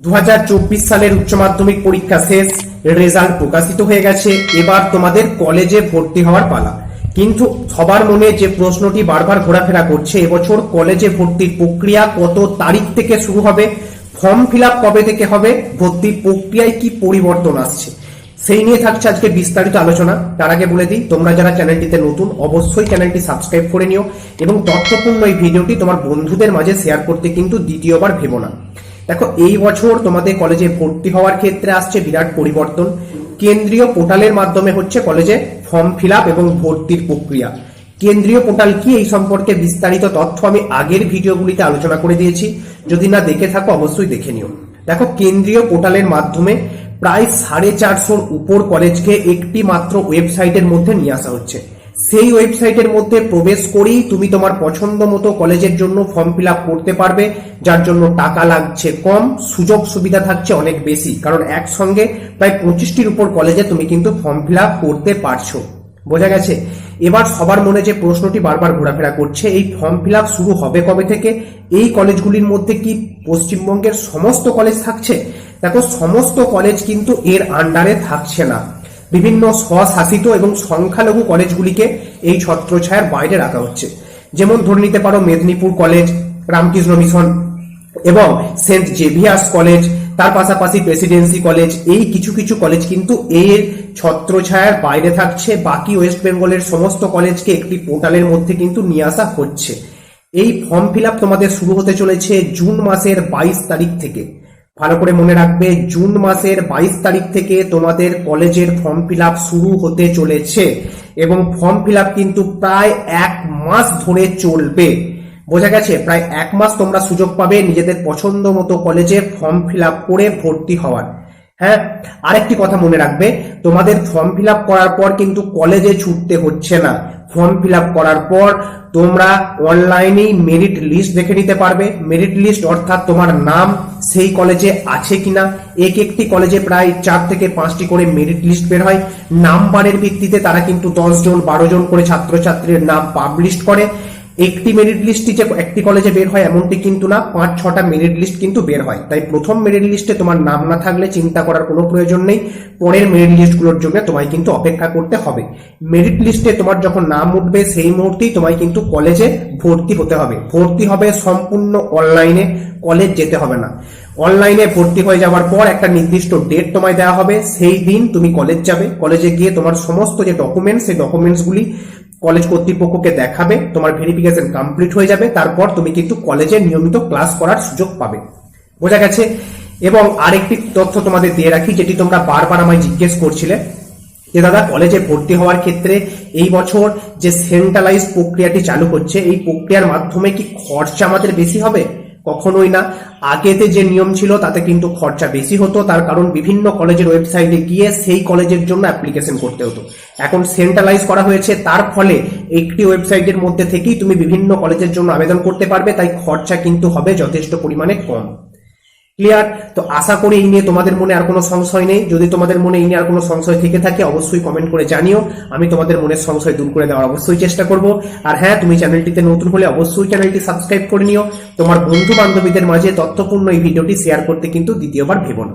দু হাজার চব্বিশ সালের উচ্চ মাধ্যমিক পরীক্ষা শেষ, রেজাল্ট প্রকাশিত হয়ে গেছে। এবার তোমাদের কলেজে ভর্তি হওয়ার পালা। কিন্তু সবার মনে যে প্রশ্নটি বারবার ঘোরাফেরা করছে, এবছর কলেজে ভর্তির প্রক্রিয়া কত তারিখ থেকে শুরু হবে, ফর্ম ফিল কবে থেকে হবে, ভর্তির প্রক্রিয়ায় কি পরিবর্তন আসছে, সেই নিয়ে থাকছে আজকে বিস্তারিত আলোচনা। তার আগে বলে দিই, তোমরা যারা চ্যানেলটিতে নতুন, অবশ্যই চ্যানেলটি সাবস্ক্রাইব করে নিও এবং তথ্যপূর্ণ এই ভিডিওটি তোমার বন্ধুদের মাঝে শেয়ার করতে কিন্তু দ্বিতীয়বার ভেবো না। দেখো, এই বছর তোমাদের কলেজে ভর্তি হওয়ার ক্ষেত্রে আসছে বিরাট পরিবর্তন। কেন্দ্রীয় পোর্টালের মাধ্যমে হচ্ছে কলেজে ফর্ম ফিল এবং ভর্তির প্রক্রিয়া। কেন্দ্রীয় পোর্টাল কি এই সম্পর্কে বিস্তারিত তথ্য আমি আগের ভিডিওগুলিতে আলোচনা করে দিয়েছি। যদি না দেখে থাকো, অবশ্যই দেখে নিও। দেখো, কেন্দ্রীয় পোর্টালের মাধ্যমে প্রায় সাড়ে চারশোর উপর কলেজকে একটি মাত্র ওয়েবসাইটের মধ্যে নিয়ে আসা হচ্ছে। সেই ওয়েবসাইটের মধ্যে প্রবেশ করেই তুমি তোমার পছন্দ মতো কলেজের জন্য ফর্ম ফিল করতে পারবে, যার জন্য টাকা লাগছে কম, সুযোগ সুবিধা থাকছে অনেক বেশি। কারণ একসঙ্গে প্রায় পঁচিশটির উপর কলেজে তুমি কিন্তু ফর্ম ফিল করতে পারছ। বোঝা গেছে? এবার সবার মনে যে প্রশ্নটি বারবার ঘোরাফেরা করছে, এই ফর্ম ফিল শুরু হবে কবে থেকে? এই কলেজগুলির মধ্যে কি পশ্চিমবঙ্গের সমস্ত কলেজ থাকছে? দেখো, সমস্ত কলেজ কিন্তু এর আন্ডারে থাকছে না। বিভিন্ন স্বশাসিত এবং সংখ্যালঘু কলেজগুলিকে এই ছত্রছায়ার বাইরে রাখা হচ্ছে। যেমন ধরে নিতে পারো মেদিনীপুর কলেজ, রামকৃষ্ণ মিশন এবং সেন্ট জেভিয়ার্স কলেজ, তার পাশাপাশি প্রেসিডেন্সি কলেজ, এই কিছু কিছু কলেজ কিন্তু এর ছত্রছায়ার বাইরে থাকছে। বাকি ওয়েস্ট বেঙ্গলের সমস্ত কলেজকে একটি পোর্টালের মধ্যে কিন্তু নিয়ে আসা হচ্ছে। এই ফর্ম ফিল তোমাদের শুরু হতে চলেছে জুন মাসের বাইশ তারিখ থেকে। ভালো করে মনে রাখবে, জুন মাসের বাইশ তারিখ থেকে তোমাদের কলেজের ফর্ম ফিল শুরু হতে চলেছে এবং ফর্ম ফিল কিন্তু প্রায় এক মাস ধরে চলবে। বোঝা গেছে, প্রায় এক মাস তোমরা সুযোগ পাবে নিজেদের পছন্দ মতো কলেজে ফর্ম ফিল করে ভর্তি হওয়ার। হ্যাঁ আরেকটি কথা মনে রাখবে, তোমাদের ফর্ম ফিল করার পর কিন্তু কলেজে ছুটতে হচ্ছে না। ফর্ম ফিল করার পর তোমরা অনলাইনেই মেরিট লিস্ট দেখে নিতে পারবে। মেরিট লিস্ট অর্থাৎ তোমার নাম সেই কলেজে আছে কিনা। এক একটি কলেজে প্রায় চার থেকে পাঁচটি করে মেরিট লিস্ট বের হয়। নাম্বারের ভিত্তিতে তারা কিন্তু দশজন বারো জন করে ছাত্রছাত্রীর নাম পাবলিশ করে। একটি মেরিট লিস্টই যে একটি কলেজে বের হয়, এমনটি কিন্তু না, পাঁচ, ছটা মেরিট লিস্ট কিন্তু বের হয়। তাই প্রথম মেরিট লিস্টে তোমার নাম না থাকলে চিন্তা করার কোনো প্রয়োজন নেই, পরের মেরিট লিস্টগুলোর জন্য তোমায় কিন্তু অপেক্ষা করতে হবে। মেরিট লিস্টে তোমার যখন নাম উঠবে, সেই মুহূর্তেই তোমায় কিন্তু কলেজে ভর্তি হতে হবে। ভর্তি হবে সম্পূর্ণ অনলাইনে কলেজ যেতে হবে না। অনলাইনে ভর্তি হয়ে যাওয়ার পর একটা নির্দিষ্ট ডেট তোমায় দেওয়া হবে, সেই দিন তুমি কলেজ যাবে। কলেজে গিয়ে তোমার সমস্ত যে ডকুমেন্টস সেই ডকুমেন্টসগুলি কলেজ কর্তৃপক্ষকে দেখাবে, তোমার ভেরিফিকেশন কমপ্লিট হয়ে যাবে, তারপর তুমি কিন্তু কলেজে নিয়মিত ক্লাস করার সুযোগ পাবে। বোঝা গেছে? এবং আরেকটি তথ্য তোমাদের দিয়ে রাখি, যেটি তোমরা বারবার আমায় জিজ্ঞেস করছিলে, যে দাদা, কলেজে ভর্তি হওয়ার ক্ষেত্রে এই বছর যে সেন্ট্রালাইজ প্রক্রিয়াটি চালু হচ্ছে, এই প্রক্রিয়ার মাধ্যমে কি খরচা আমাদের বেশি হবে? কখনোই না। আগেতে যে নিয়ম ছিল, তাতে কিন্তু খরচা বেশি হতো। তার কারণ বিভিন্ন কলেজের ওয়েবসাইটে গিয়ে সেই কলেজের জন্য অ্যাপ্লিকেশন করতে হতো। এখন সেন্ট্রালাইজ করা হয়েছে। তার ফলে একটি ওয়েবসাইটের মধ্যে থেকেই তুমি বিভিন্ন কলেজের জন্য আবেদন করতে পারবে। তাই খরচা কিন্তু হবে যথেষ্ট পরিমাণে কম। ক্লিয়ার তো আশা করি এই নিয়ে তোমাদের মনে আর কোনো সংশয় নেই। যদি তোমাদের মনে এই নিয়ে আর কোনো সংশয় থেকে থাকে, অবশ্যই কমেন্ট করে জানিও। আমি তোমাদের মনের সংশয় দূর করে দেওয়ার অবশ্যই চেষ্টা করব। আর হ্যাঁ তুমি চ্যানেলটিতে নতুন হলে অবশ্যই চ্যানেলটি সাবস্ক্রাইব করে নিও। তোমার বন্ধু বান্ধবীদের মাঝে তথ্যপূর্ণ এই ভিডিওটি শেয়ার করতে কিন্তু দ্বিতীয়বার ভেবো না।